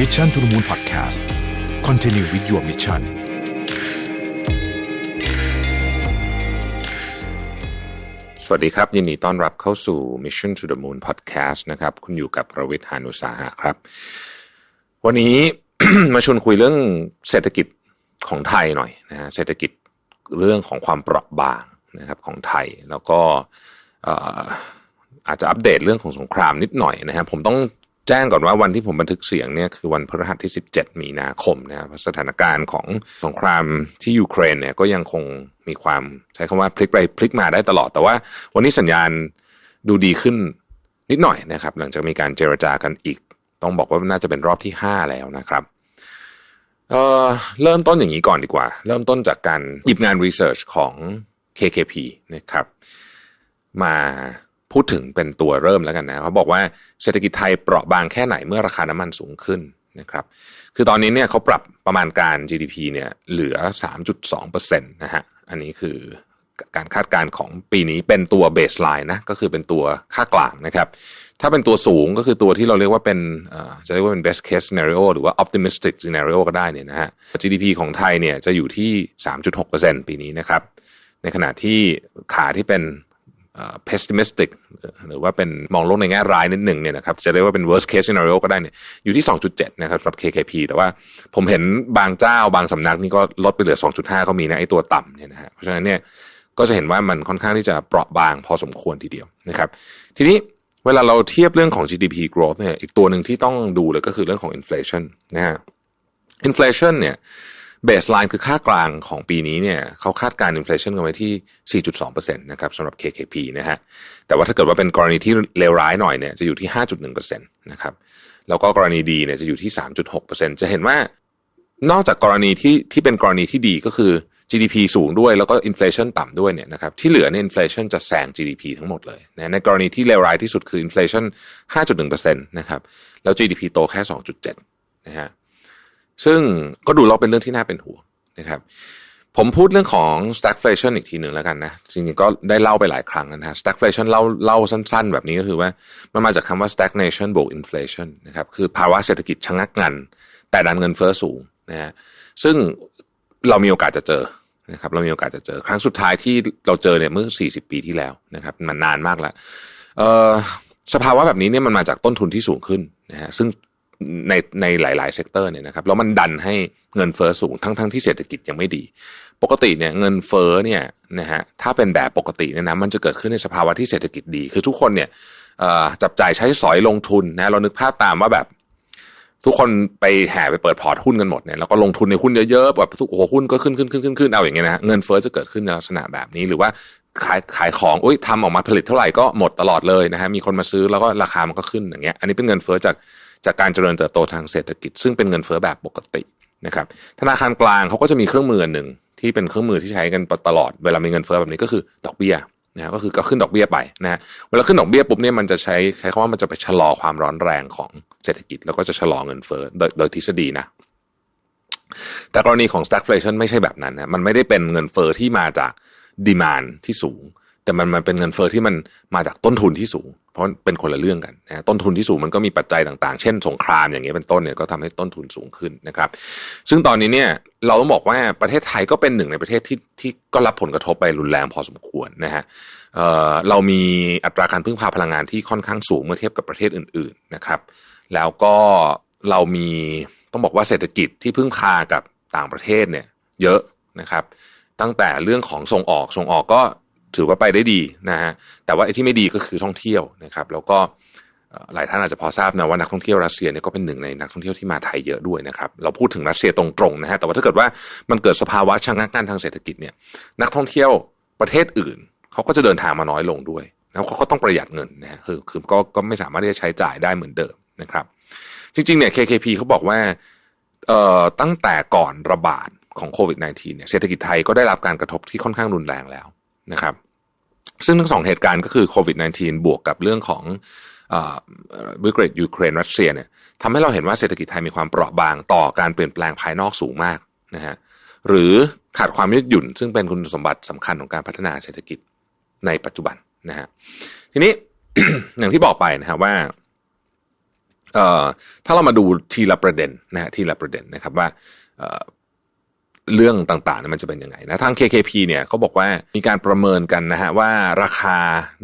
Mission to the Moon Podcast Continue with your mission สวัสดีครับ ยินดีต้อนรับเข้าสู่ Mission to the Moon Podcast นะครับ คุณอยู่กับประวิทยานุสาหะครับ วันนี้ มาชวนคุยเรื่องเศรษฐกิจของไทยหน่อยนะฮะเศรษฐกิจเรื่องของความเปราะบางนะครับของไทยแล้วก็เอ่ออาจจะอัปเดตเรื่องของสงครามนิดหน่อยนะฮะผมต้อง แจ้งก่อนว่าวันที่ผมบันทึกเสียงเนี่ยคือวันพฤหัสที่ 17 มีนาคมนะครับสถานการณ์ของสงครามที่ยูเครนเนี่ยก็ยังคงมีความใช้คำว่าพลิกไปพลิกมาได้ตลอด แต่ว่าวันนี้สัญญาณดูดีขึ้นนิดหน่อยนะครับ หลังจากมีการเจรจากันอีก ต้องบอกว่าน่าจะเป็นรอบที่ 5 แล้วนะครับเออเริ่มต้นอย่างนี้ก่อนดีกว่า เริ่มต้นจากการหยิบงานรีเสิร์ชของ KKP นะครับ มา พูดถึงเป็นตัวเริ่มแล้วกันนะเขาบอกว่าเศรษฐกิจไทยเปราะบางแค่ไหนเมื่อราคาน้ำมันสูงขึ้นนะครับคือตอนนี้เนี่ยเขาปรับประมาณการ GDP เนี่ยเหลือ 3.2%นะฮะอันนี้คือการคาดการณ์ของปีนี้เป็นตัวเบสไลน์นะก็คือเป็นตัวค่ากลางนะครับ ถ้าเป็นตัวสูงก็คือตัวที่เราเรียกว่าเป็นจะเรียกว่าเป็น best case scenario หรือว่า optimistic scenario ก็ได้เนี่ยนะฮะ GDP ของไทยเนี่ยจะอยู่ที่ 3.6%ปีนี้นะครับ ในขณะที่ขาที่เป็น pessimistic หรือว่าเป็นมองโลกในแง่ร้ายนิดหนึ่งเนี่ยนะครับจะเรียกว่าเป็น worst case scenario ก็ได้เนี่ยอยู่ที่ 2.7 นะครับสำหรับ KKP แต่ว่าผมเห็นบางเจ้าบางสำนักนี่ก็ลดไปเหลือ 2.5ก็มีนะไอ้ตัวต่ำเนี่ยนะฮะเพราะฉะนั้นเนี่ยก็จะเห็นว่ามันค่อนข้างที่จะเปราะบางพอสมควรทีเดียวนะครับ ทีนี้เวลาเราเทียบเรื่องของ GDP growth เนี่ยอีกตัวหนึ่งที่ต้องดูเลยก็คือเรื่องของ inflation นะฮะ inflation เนี่ย เบสไลน์คือค่ากลางของปีนี้เนี่ยเขาคาดการอินฟลชันกันไว้ที่ 4.2%นะครับสำหรับ KKP นะฮะแต่ว่าถ้าเกิดว่าเป็นกรณีที่เลวร้ายหน่อยเนี่ยจะอยู่ที่ 5.1%นะครับแล้วก็กรณีดีเนี่ยจะอยู่ที่ 3.6%จะเห็นว่านอกจากกรณีที่ที่เป็นกรณีที่ดีก็คือ GDP สูงด้วยแล้วก็อินฟลชันต่ำด้วยเนี่ยนะครับที่เหลือเนี่ยอินฟลชันจะแซง GDP ทั้งหมดเลยนะในกรณีที่เลวร้ายที่สุดคืออินฟลชัน5.1%นะครับแล้ว GDP โตแค่ 2.7นะฮะ ซึ่งก็ดูเราเป็นเรื่องที่น่าเป็นห่วงนะครับ ผมพูดเรื่องของ stagflation อีกทีหนึ่งแล้วกันนะจริงๆก็ได้เล่าไปหลายครั้งนะฮะ stagflation เล่าเล่าสั้น ๆ แบบนี้ก็คือว่ามันมาจากคำว่า stagnation บวก inflation นะครับคือภาวะเศรษฐกิจชะงักงัน แต่ดันเงินเฟ้อสูงนะฮะซึ่งเรามีโอกาสจะเจอนะครับเรามีโอกาสจะเจอครั้งสุดท้ายที่เราเจอเนี่ยเมื่อ 40 ปีที่แล้วนะครับมันนานมากแล้วเออสภาวะแบบนี้เนี่ยมันมาจากต้นทุนที่สูงขึ้นนะฮะซึ่ง ในในหลาย ๆ เซกเตอร์เนี่ยนะครับแล้วมันดันให้เงินเฟอ้อสูงทั้งทั้งที่เศรษฐกิจยังไม่ดี ปกติเนี่ยเงินเฟ้อเนี่ยนะฮะถ้าเป็นแบบปกติเนี่ยนะมันจะเกิดขึ้นในสภาวะที่เศรษฐกิจดี คือทุกคนเนี่ยจับจ่ายใช้สอยลงทุนนะเรานึกภาพตามว่าแบบ ทุกคนไปแห่ไปเปิดพอร์ตหุ้นกันหมดเนี่ยแล้วก็ลงทุนในหุ้นเยอะๆแบบทุกโอ้โหหุ้นก็ขึ้นขึ้นขึ้นขึ้นขึ้นเอาอย่างเงี้ยนะเงินเฟ้อจะเกิดขึ้นในลักษณะแบบนี้หรือว่าขายขายของอุ้ยทำออกมาผลิตเท่าไหร่ก็หมดตลอดเลยนะฮะมีคนมาซื้อแล้วก็ราคามันก็ขึ้นอย่างเงี้ย อันนี้เป็นเงินเฟ้อจาก จากการเจริญเติบโตทางเศรษฐกิจ ซึ่งเป็นเงินเฟ้อแบบปกตินะครับธนาคารกลางเขาก็จะมีเครื่องมือหนึ่งที่เป็นเครื่องมือที่ใช้กันตลอดเวลามีเงินเฟ้อแบบนี้ก็คือดอกเบี้ยนะก็คือก็ขึ้นดอกเบี้ยไปนะฮะเวลาขึ้นดอกเบี้ยปุ๊บเนี่ยมันจะใช้ใช้คำว่ามันจะไปชะลอความร้อนแรงของเศรษฐกิจ แล้วก็จะชะลอเงินเฟ้อโดยโดยทฤษฎีนะแต่กรณีของ stagflation ไม่ใช่แบบนั้นนะมันไม่ได้เป็นเงินเฟ้อที่มาจากดีมานที่สูง แต่มันมันเป็นเงินเฟ้อที่มันมาจากต้นทุนที่สูง เพราะเป็นคนละเรื่องกันนะต้นทุนที่สูงมันก็มีปัจจัยต่างๆ เช่นสงครามอย่างเงี้ยเป็นต้นเนี่ยก็ทำให้ต้นทุนสูงขึ้นนะครับ ซึ่งตอนนี้เนี่ยเราต้องบอกว่าประเทศไทยก็เป็นหนึ่งในประเทศที่ที่ก็รับผลกระทบไปรุนแรงพอสมควรนะฮะเอ่อเรามีอัตราการพึ่งพาพลังงานที่ค่อนข้างสูงเมื่อเทียบกับประเทศอื่น ๆนะครับ แล้วก็เรามีต้องบอกว่าเศรษฐกิจที่พึ่งพากับต่างประเทศเนี่ย เยอะนะครับ ตั้งแต่เรื่องของส่งออกส่งออกก็ ถือว่าไปได้ดีนะฮะแต่ว่าไอ้ที่ไม่ดีก็คือท่องเที่ยวนะครับ แล้วก็หลายท่านอาจจะพอทราบนะว่านักท่องเที่ยวรัสเซียเนี่ยก็เป็นหนึ่งในนักท่องเที่ยวที่มาไทยเยอะด้วยนะครับเราพูดถึงรัสเซียตรงๆนะฮะแต่ว่าถ้าเกิดว่ามันเกิดสภาวะชะงักงันทางเศรษฐกิจเนี่ยนักท่องเที่ยวประเทศอื่นเขาก็จะเดินทางมาน้อยลงด้วยแล้วเขาก็ต้องประหยัดเงินนะฮะคือคือก็ก็ไม่สามารถที่จะใช้จ่ายได้เหมือนเดิมนะครับ จริงๆเนี่ย KKP เขาบอกว่าเอ่อตั้งแต่ก่อนระบาดของโควิด -19 เนี่ยเศรษฐกิจไทยก็ได้รับการกระทบที่ค่อนข้างรุนแรงแล้วนะครับ ซึ่งทั้งสองเหตุการณ์ก็คือโควิด -19 บวกกับเรื่องของวิกฤตยูเครนรัสเซียเนี่ยทำให้เราเห็นว่าเศรษฐกิจไทยมีความเปราะบางต่อการเปลี่ยนแปลงภายนอกสูงมากนะฮะหรือขาดความยืดหยุ่น ซึ่งเป็นคุณสมบัติสำคัญของการพัฒนาเศรษฐกิจในปัจจุบันนะฮะทีนี้อย่างที่บอกไปนะฮะว่าเอ่อถ้าเรามาดูทีละประเด็นนะฮะทีละประเด็นนะครับว่า เรื่องต่างๆเนี่ยมันจะเป็นยังไงนะทาง KKP เนี่ยเขาบอกว่ามีการประเมินกันนะฮะว่าราคา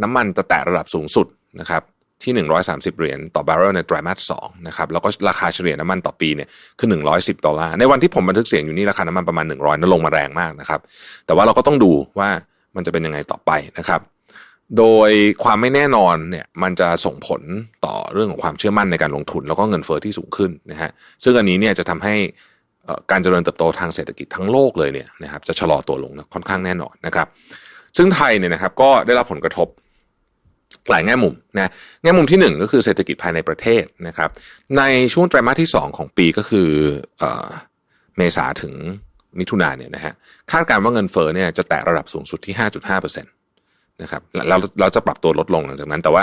น้ำมันจะแตะระดับสูงสุดนะครับที่ 130 เหรียญต่อบาร์เรลในไตรมาส2นะครับแล้วก็ราคาเฉลี่ยน้ำมันต่อปีเนี่ยคือ 110 ดอลลาร์ในวันที่ผมบันทึกเสียงอยู่นี่ราคาน้ำมันประมาณ 100นะลงมาแรงมากนะครับแต่ว่าเราก็ต้องดูว่ามันจะเป็นยังไงต่อไปนะครับโดยความไม่แน่นอนเนี่ยมันจะส่งผลต่อเรื่องของความเชื่อมั่นในการลงทุน แล้วก็เงินเฟอ้อที่สูงขึ้นนะฮะซึ่งอันนี้เนี่ยจะทำให้ การเจริญเติบโตทางเศรษฐกิจทั้งโลกเลยเนี่ยนะครับจะชะลอตัวลงค่อนข้างแน่นอนนะครับ ซึ่งไทยเนี่ยนะครับก็ได้รับผลกระทบหลายแง่มุมนะแง่มุมที่หนึ่งก็คือเศรษฐกิจภายในประเทศนะครับ ในช่วงไตรมาสที่สองของปีก็คือเมษาถึงมิถุนาเนี่ยนะฮะคาดการณ์ว่าเงินเฟ้อเนี่ยจะแตะระดับสูงสุดที่ 5.5เปอร์เซ็นต์นะครับเราเราจะปรับตัวลดลงหลังจากนั้น แต่ว่า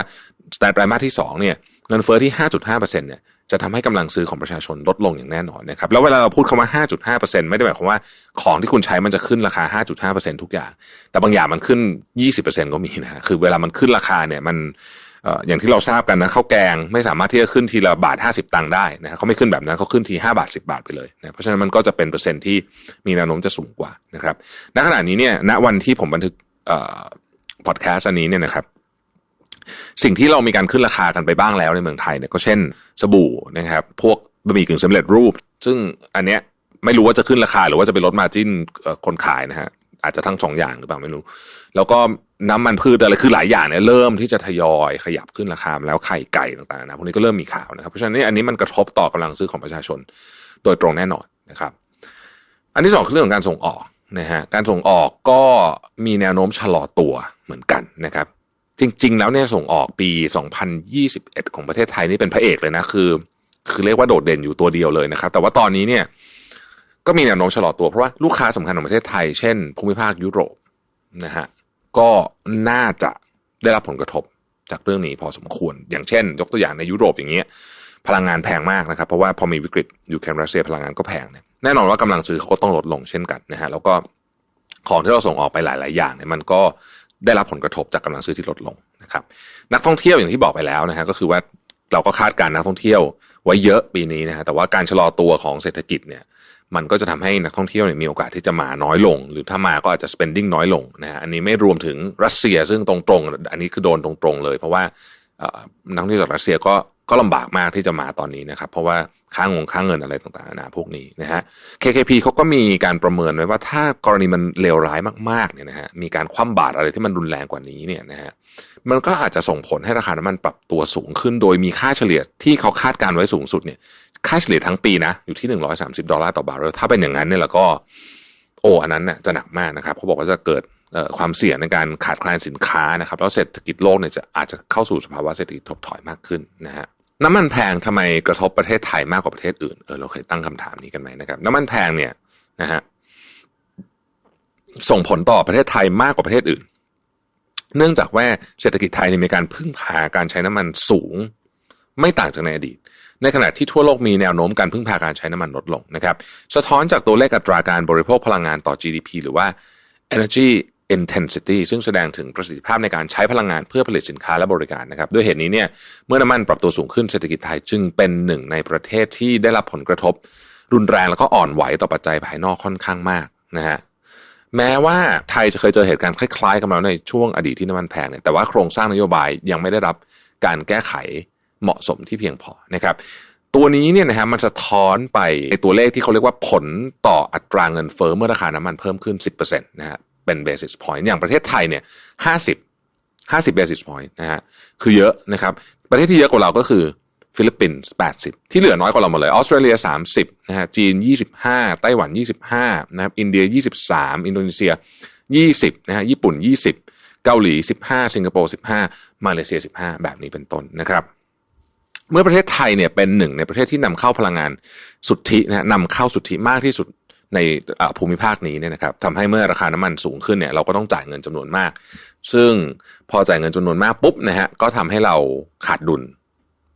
ไตรมาสที่สองเนี่ยเงินเฟ้อที่ 5.5เปอร์เซ็นต์เนี่ย จะทำให้กำลังซื้อของประชาชนลดลงอย่างแน่นอนนะครับแล้วเวลาเราพูดคำว่า 5.5%ไม่ได้หมายความว่าของที่คุณใช้มันจะขึ้นราคา 5.5%ทุกอย่าง แต่บางอย่างมันขึ้น 20%ก็มีนะคือเวลามันขึ้นราคาเนี่ยมันอย่างที่เราทราบกันนะข้าวแกงไม่สามารถที่จะขึ้นทีละบาท 50 ตังค์ได้นะเขาไม่ขึ้นแบบนั้นเขาขึ้นที 5 บาท 10 บาทไปเลยนะเพราะฉะนั้นมันก็จะเป็นเปอร์เซ็นต์ที่มีแนวโน้มจะสูงกว่านะครับณขณะนี้เนี่ยณวันที่ผมบันทึกพอดแคสต์อันนี้เนี่ยนะครับ สิ่งที่เรามีการขึ้นราคากันไปบ้างแล้วในเมืองไทยเนี่ยก็เช่นสบู่นะครับ พวกบะหมี่กึ่งสำเร็จรูป ซึ่งอันเนี้ยไม่รู้ว่าจะขึ้นราคาหรือว่าจะไปลดมาจิ้นคนขายนะฮะอาจจะทั้งสองอย่างหรือเปล่าไม่รู้ แล้วก็น้ำมันพืชอะไรคือหลายอย่างเนี่ยเริ่มที่จะทยอยขยับขึ้นราคาแล้วไข่ไก่ต่างๆนะพวกนี้ก็เริ่มมีข่าวนะครับเพราะฉะนั้นอันนี้มันกระทบต่อกำลังซื้อของประชาชนโดยตรงแน่นอนนะครับ อันที่สองคือเรื่องของการส่งออกนะฮะการส่งออกก็มีแนวโน้มชะลอตัวเหมือนกันนะครับ จริง ๆ แล้วเนี่ยส่งออกปี 2021 ของประเทศไทยนี่เป็นพระเอกเลยนะคือ คือเรียกว่าโดดเด่นอยู่ตัวเดียวเลยนะครับ แต่ว่าตอนนี้เนี่ย ก็มีแนวโน้มชะลอตัวเพราะว่าลูกค้าสำคัญของประเทศไทย เช่น ภูมิภาคยุโรปนะฮะก็น่าจะได้รับผลกระทบจากเรื่องนี้พอสมควร อย่างเช่น ยกตัวอย่างในยุโรปอย่างเงี้ยพลังงานแพงมากนะครับ เพราะว่าพอมีวิกฤตยูเครนรัสเซียพลังงานก็แพงเนี่ยแน่นอนว่ากำลังซื้อเขาก็ต้องลดลงเช่นกันนะฮะแล้วก็ของที่เราส่งออกไปหลาย ๆ อย่างเนี่ยมันก็ ได้รับผลกระทบจากกำลังซื้อที่ลดลงนะครับ นักท่องเที่ยวอย่างที่บอกไปแล้วนะฮะก็คือว่าเราก็คาดการนักท่องเที่ยวไว้เยอะปีนี้นะฮะแต่ว่าการชะลอตัวของเศรษฐกิจเนี่ย มันก็จะทำให้นักท่องเที่ยวเนี่ยมีโอกาสที่จะมาน้อยลง หรือถ้ามาก็อาจจะ spending น้อยลงนะฮะอันนี้ไม่รวมถึงรัสเซียซึ่งตรงๆ อันนี้คือโดนตรงๆเลย เพราะว่านักท่องเที่ยวจากรัสเซียก็ ก็ลำบากมากที่จะมาตอนนี้นะครับ เพราะว่าค่างงค่างเงินอะไรต่างๆนะพวกนี้นะฮะ KKP เขาก็มีการประเมินไว้ว่าถ้ากรณีมันเลวร้ายมากๆเนี่ยนะฮะมีการคว่ำบาตรอะไรที่มันรุนแรงกว่านี้เนี่ยนะฮะมันก็อาจจะส่งผลให้ราคาน้ำมันปรับตัวสูงขึ้น โดยมีค่าเฉลี่ยที่เขาคาดการไว้สูงสุดเนี่ยค่าเฉลี่ยทั้งปีนะอยู่ที่หนึ่งร้อยสามสิบดอลลาร์ต่อบาร์เรลถ้าเป็นอย่างนั้นเนี่ยแล้วก็โอ้อันนั้นเนี่ยจะหนักมากนะครับเขาบอกว่าจะเกิดความเสี่ยงในการขาดแคลนสินค้านะครับ แล้วเศรษฐกิจโลกเนี่ยจะอาจจะเข้าสู่สภาวะเศรษฐกิจถดถอยมากขึ้นนะฮะ น้ำมันแพงทำไมกระทบประเทศไทยมากกว่าประเทศอื่น เออเราเคยตั้งคำถามนี้กันไหมนะครับ น้ำมันแพงเนี่ยนะฮะส่งผลต่อประเทศไทยมากกว่าประเทศอื่น เนื่องจากว่าเศรษฐกิจไทยมีการพึ่งพาการใช้น้ำมันสูง ไม่ต่างจากในอดีต ในขณะที่ทั่วโลกมีแนวโน้มการพึ่งพาการใช้น้ำมันลดลงนะครับ สะท้อนจากตัวเลขอัตราการบริโภคพลังงานต่อ GDP หรือว่า Energy intensity ซึ่งแสดงถึงประสิทธิภาพในการใช้พลังงานเพื่อผลิตสินค้าและบริการนะครับด้วยเหตุนี้เนี่ยเมื่อน้ำมันปรับตัวสูงขึ้นเศรษฐกิจไทยจึงเป็นหนึ่งในประเทศที่ได้รับผลกระทบ รุนแรงแล้วก็อ่อนไหวต่อปัจจัยภายนอกค่อนข้างมากนะฮะแม้ว่าไทยจะเคยเจอเหตุการณ์คล้ายๆกับเราในช่วงอดีตที่น้ำมันแพงเนี่ยแต่ว่าโครงสร้างนโยบายยังไม่ได้รับการแก้ไขเหมาะสมที่เพียงพอนะครับตัวนี้เนี่ยนะฮะมันจะท้อนไปในตัวเลขที่เขาเรียกว่าผลต่ออัตราเงินเฟ้อเมื่อราคาน้ำมันเพิ่มขึ้น 10%นะฮะ เป็น basis point อย่างประเทศไทยเนี่ยห้าสิบห้าสิบ basis point นะฮะคือเยอะนะครับ ประเทศที่เยอะกว่าเราก็คือฟิลิปปินส์แปดสิบที่เหลือน้อยกว่าเราหมดเลย ออสเตรเลียสามสิบนะฮะจีนยี่สิบห้าไต้หวันยี่สิบห้านะครับอินเดียยี่สิบสามอินโดนีเซียยี่สิบนะฮะญี่ปุ่นยี่สิบเกาหลีสิบห้าสิงคโปร์สิบห้ามาเลเซียสิบห้าแบบนี้เป็นต้นนะครับเมื่อประเทศไทยเนี่ยเป็นหนึ่งในประเทศที่นำเข้าพลังงานสุทธินะนำเข้าสุทธิมากที่สุด ในภูมิภาคนี้เนี่ยนะครับทำให้เมื่อราคาน้ำมันสูงขึ้นเนี่ยเราก็ต้องจ่ายเงินจำนวนมาก ซึ่งพอจ่ายเงินจำนวนมากปุ๊บนะฮะก็ทำให้เราขาดดุล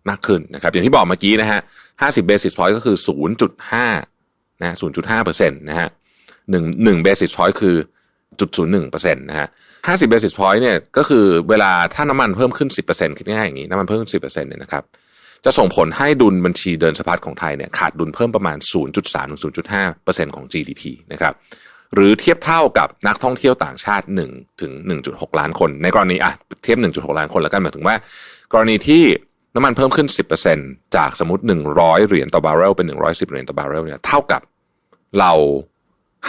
มากขึ้นนะครับ อย่างที่บอกเมื่อกี้นะฮะห้าสิบเบสิสพอยต์ก็คือศูนย์จุดห้านะศูนย์จุดห้าเปอร์เซ็นต์นะฮะหนึ่งหนึ่งเบสิสพอยต์คือจุดศูนย์หนึ่งเปอร์เซ็นต์นะฮะห้าสิบเบสิสพอยต์เนี่ยก็คือเวลาถ้าน้ำมันเพิ่มขึ้นสิบเปอร์เซ็นต์คิดง่ายอย่างนี้น้ำมันเพิ่มขึ้นสิบเปอร์เซ็นต์เนี่ยนะครับ จะส่งผลให้ดุลบัญชีเดินสะพัดของไทยเนี่ยขาดดุลเพิ่มประมาณ 0.3ถึง0.5%ของ GDP นะครับหรือเทียบเท่ากับนักท่องเที่ยวต่างชาติ1ถึง1.6 ล้านคน ในกรณีอะเทียบ 1.6 ล้านคนแล้วกันหมายถึงว่า กรณีที่น้ำมันเพิ่มขึ้น 10%จากสมมติ 100 เหรียญต่อบาร์เรลเป็น 110 เหรียญต่อบาร์เรลเนี่ยเท่ากับเรา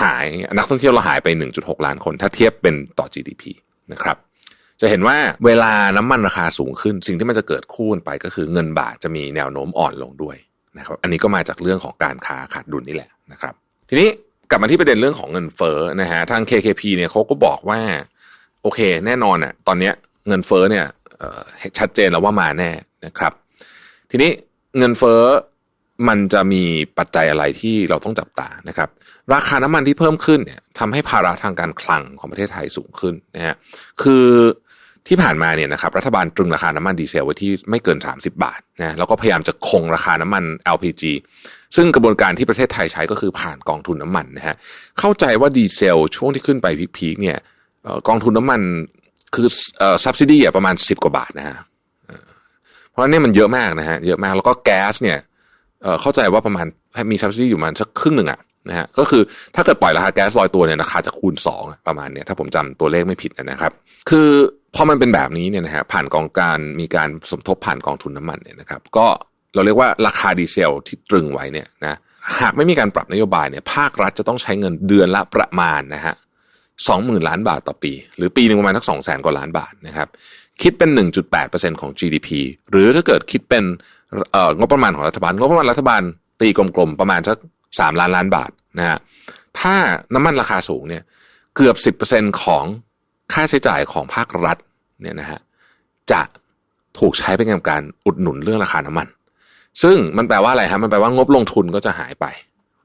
หายนักท่องเที่ยวเราหายไป 1.6 ล้านคน ถ้าเทียบเป็นต่อ GDP นะครับ จะเห็นว่าเวลาน้ำมันราคาสูงขึ้น สิ่งที่มันจะเกิดคู่กันไปก็คือเงินบาทจะมีแนวโน้มอ่อนลงด้วยนะครับ อันนี้ก็มาจากเรื่องของการค้าขาดดุลนี่แหละนะครับ ทีนี้กลับมาที่ประเด็นเรื่องของเงินเฟ้อนะฮะทาง KKP เนี่ยเขาก็บอกว่า โอเค แน่นอนอะตอนเนี้ยเงินเฟ้อเนี่ยชัดเจนแล้วว่ามาแน่นะครับ ทีนี้เงินเฟ้อมันจะมีปัจจัยอะไรที่เราต้องจับตานะครับ ราคาน้ำมันที่เพิ่มขึ้นเนี่ยทำให้ภาระทางการคลังของประเทศไทยสูงขึ้นนะฮะคือ ที่ผ่านมาเนี่ยนะครับรัฐบาลตรึงราคาน้ำมันดีเซลไว้ที่ไม่เกิน 30 บาทนะแล้วก็พยายามจะคงราคาน้ำมัน LPG ซึ่งกระบวนการที่ประเทศไทยใช้ก็คือผ่านกองทุนน้ำมันนะฮะเข้าใจว่าดีเซลช่วงที่ขึ้นไปพีคๆเนี่ยกองทุนน้ำมันคือเอ่อ subsidy อะประมาณ 10 กว่าบาทนะฮะเพราะนี่มันเยอะมากนะฮะเยอะมากแล้วก็แก๊สเนี่ยเข้าใจว่าประมาณมี subsidy อยู่ประมาณสักครึ่งหนึ่งอะ นะฮะก็คือถ้าเกิดปล่อยราคาแก๊สลอยตัวเนี่ยราคาจะคูณสองประมาณเนี่ยถ้าผมจำตัวเลขไม่ผิดนะครับ คือพอมันเป็นแบบนี้เนี่ยนะฮะผ่านกองการมีการสมทบผ่านกองทุนน้ำมันเนี่ยนะครับ ก็เราเรียกว่าราคาดีเซลที่ตรึงไว้เนี่ยนะหากไม่มีการปรับนโยบายเนี่ยภาครัฐจะต้องใช้เงินเดือนละประมาณนะฮะสองหมื่นล้านบาทต่อปี หรือปีหนึ่งประมาณสักสองแสนกว่าล้านบาทนะครับคิดเป็น 1.8%ของ GDP หรือถ้าเกิดคิดเป็นเอ่องบประมาณของรัฐบาลงบประมาณรัฐบาลตีกลมๆประมาณสัก สามล้านล้านบาทนะฮะถ้าน้ำมันราคาสูงเนี่ยเกือบสิบเปอร์เซ็นของค่าใช้จ่ายของภาครัฐเนี่ยนะฮะจะถูกใช้เป็นการอุดหนุนเรื่องราคาน้ำมัน ซึ่งมันแปลว่าอะไรฮะมันแปลว่างบลงทุนก็จะหายไป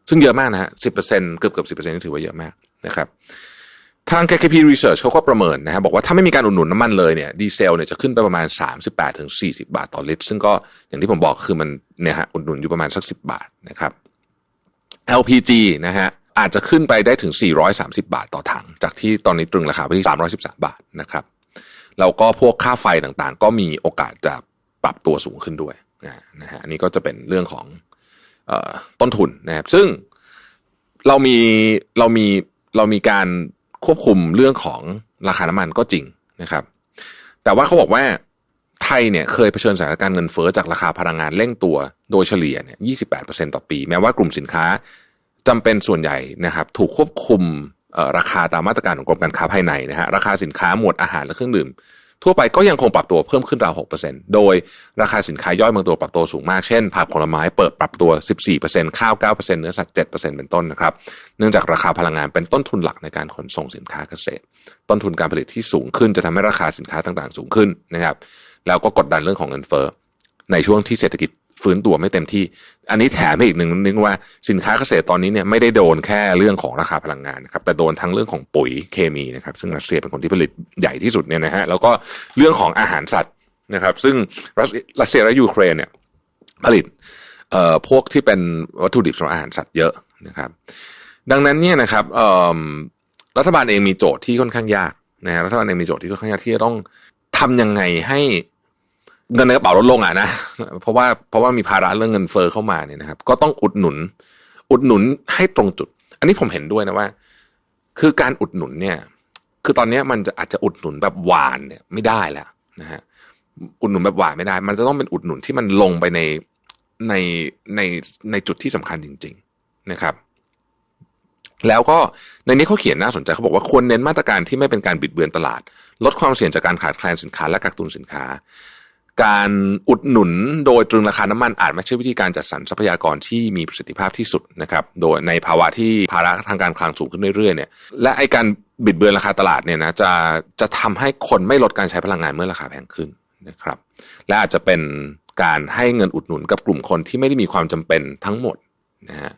ซึ่งเยอะมากนะฮะสิบเปอร์เซ็นเกือบเกือบสิบเปอร์เซ็นนี่ถือว่าเยอะมากนะครับทาง KKP Research เขาก็ประเมินนะฮะบบอกว่าถ้าไม่มีการอุดหนุนน้ำมันเลยเนี่ยดีเซลเนี่ยจะขึ้นไปประมาณ 38ถึง40 บาทต่อลิตร ซึ่งก็อย่างที่ผมบอกคือมันเนี่ยฮะอุดหนุนอยู่ประมาณสัก 10 บาทนะครับ LPG นะฮะอาจจะขึ้นไปได้ถึง 430 บาทต่อถัง จากที่ตอนนี้ตรึงราคาไปที่ 313 บาทนะครับแล้วก็พวกค่าไฟต่างๆ ก็มีโอกาสจะปรับตัวสูงขึ้นด้วยนะฮะอันนี้ก็จะเป็นเรื่องของออต้นทุนนะครับซึ่งเรามีเรามีเรามีการควบคุมเรื่องของราคาน้ำมันก็จริงนะครับ แต่ว่าเขาบอกว่า ไทยเนี่ยเคยเผชิญสถานการณ์เงินเฟ้อจากราคาพลังงานเร่งตัวโดยเฉลี่ยเนี่ย28%ต่อปี แม้ว่ากลุ่มสินค้าจำเป็นส่วนใหญ่นะครับถูกควบคุมราคาตามมาตรการของกรมการค้าภายในนะฮะราคาสินค้าหมวดอาหารและเครื่องดื่ม ทั่วไปก็ยังคงปรับตัวเพิ่มขึ้นราว 6%โดยราคาสินค้าย่อยบางตัวปรับตัวสูงมาก เช่นผักผลไม้เปิดปรับตัว 14%ข้าว 9%เนื้อสัตว์ 7%เป็นต้นนะครับ เนื่องจากราคาพลังงานเป็นต้นทุนหลักในการขนส่งสินค้าเกษตร ต้นทุนการผลิตที่สูงขึ้นจะทำให้ราคาสินค้าต่างๆ สูงขึ้นนะครับ แล้วก็กดดันเรื่องของเงินเฟ้อในช่วงที่เศรษฐกิจฟื้นตัวไม่เต็มที่ อันนี้แถมให้อีกหนึ่งนึงว่าสินค้าเกษตรตอนนี้เนี่ยไม่ได้โดนแค่เรื่องของราคาพลังงานนะครับแต่โดนทั้งเรื่องของปุ๋ยเคมีนะครับซึ่งรัสเซียเป็นคนที่ผลิตใหญ่ที่สุดเนี่ยนะฮะแล้วก็เรื่องของอาหารสัตว์นะครับ ซึ่งรัสเซียและยูเครนเนี่ยผลิตเอ่อพวกที่เป็นวัตถุดิบสำหรับอาหารสัตว์เยอะนะครับ ดังนั้นเนี่ยนะครับเอ่อรัฐบาลเองมีโจทย์ที่ค่อนข้างยากนะฮะรัฐบาลเองมีโจทย์ที่ค่อนข้างยากที่จะต้องทำยังไงให้ เงินในกระเป๋าลดลงอะนะเพราะว่าเพราะว่ามีภาระเรื่องเงินเฟอ้อเข้ามาเนี่ยนะครับ ก็ต้องอุดหนุน อุดหนุนให้ตรงจุด อันนี้ผมเห็นด้วยนะว่า คือการอุดหนุนเนี่ย คือตอนนี้มันจะอาจจะอุดหนุนแบบหวานเนี่ยไม่ได้แล้วนะฮะอุดหนุนแบบหวานไม่ได้ มันจะต้องเป็นอุดหนุนที่มันลงไปในในในในจุดที่สำคัญจริง ๆนะครับ แล้วก็ในนี้เขาเขียนน่าสนใจเขาบอกว่าควรเน้นมาตรการที่ไม่เป็นการบิดเบือนตลาด ลดความเสี่ยงจากการขาดแคลนสินค้าและกักตุนสินค้า การอุดหนุนโดยตรึงราคาน้ำมันอาจไม่ใช่วิธีการจัดสรรทรัพยากรที่มีประสิทธิภาพที่สุดนะครับ โดยในภาวะที่ภาระทางการคลังสูงขึ้นเรื่อยๆเนี่ยและไอการบิดเบือนราคาตลาดเนี่ยนะจะจะทำให้คนไม่ลดการใช้พลังงานเมื่อราคาแพงขึ้นนะครับ และอาจจะเป็นการให้เงินอุดหนุนกับกลุ่มคนที่ไม่ได้มีความจำเป็นทั้งหมดนะฮะ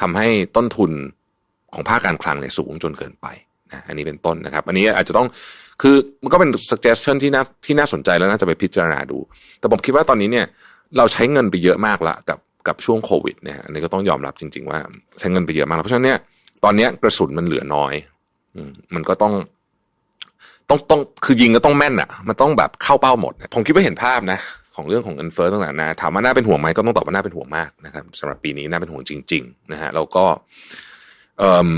ทำให้ต้นทุนของภาคการคลังเนี่ยสูงจนเกินไป นะอันนี้เป็นต้นนะครับ อันนี้อาจจะต้องคือมันก็เป็น suggestion ที่น่าที่น่าสนใจแล้วน่าจะไปพิจารณาดู แต่ผมคิดว่าตอนนี้เนี่ยเราใช้เงินไปเยอะมากละกับกับช่วงโควิดเนี่ยอันนี้ก็ต้องยอมรับจริง ๆ ว่าใช้เงินไปเยอะมากเพราะฉะนั้นเนี่ยตอนนี้กระสุนมันเหลือน้อยมันก็ต้อง ต้องต้องคือยิงก็ต้องแม่นอะ มันต้องแบบเข้าเป้าหมด ผมคิดว่าเห็นภาพนะ ของเรื่องของเงินเฟ้อต่างๆนะถามว่าน่าเป็นห่วงไหมก็ต้องตอบว่าน่าเป็นห่วงมากนะครับสำหรับปีนี้น่าเป็นห่วงจริง ๆ นะฮะแล้วก็เอ่อ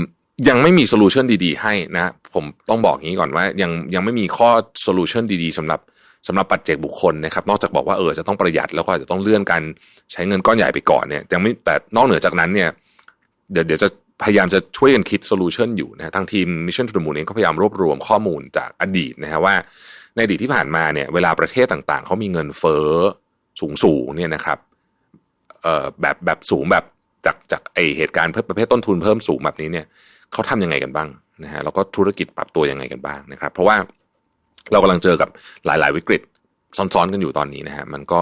ยังไม่มีโซลูชันดี ๆ ให้นะ ผมต้องบอกอย่างนี้ก่อนว่ายังยังไม่มีข้อโซลูชันดี ๆสำหรับสำหรับปัจเจกบุคคลนะครับ นอกจากบอกว่าเออจะต้องประหยัดแล้วก็อาจจะต้องเลื่อนการใช้เงินก้อนใหญ่ไปก่อนเนี่ยยังไม่แต่นอกเหนือจากนั้นเนี่ยเดี๋ยวเดี๋ยวจะพยายามจะช่วยกันคิดโซลูชันอยู่นะทางทีม Mission to the Moon เองก็พยายามรวบรวมข้อมูลจากอดีตนะฮะว่าในอดีตที่ผ่านมาเนี่ยเวลาประเทศต่างๆเขามีเงินเฟ้อสูงสูงเนี่ยนะครับเอ่อแบบแบบสูงแบบจากจากไอเหตุการณ์ประเภทต้นทุนเพิ่มสูงแบบนี้เนี่ย เขาทำยังไงกันบ้างนะฮะแล้วก็ธุรกิจปรับตัวยังไงกันบ้างนะครับ เพราะว่าเรากำลังเจอกับหลาย ๆ วิกฤตซ้อนๆกันอยู่ตอนนี้นะฮะมันก็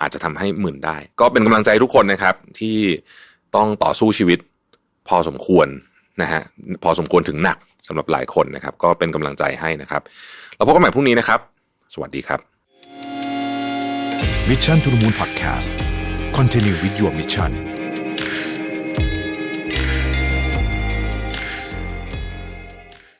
อาจจะทำให้หมื่นได้ ก็เป็นกำลังใจทุกคนนะครับ ที่ต้องต่อสู้ชีวิตพอสมควรนะฮะพอสมควรถึงหนักสำหรับหลายคนนะครับ ก็เป็นกำลังใจให้นะครับเราพบกันใหม่พรุ่งนี้นะครับ สวัสดีครับ Mission to the Moon Podcast Continue with your mission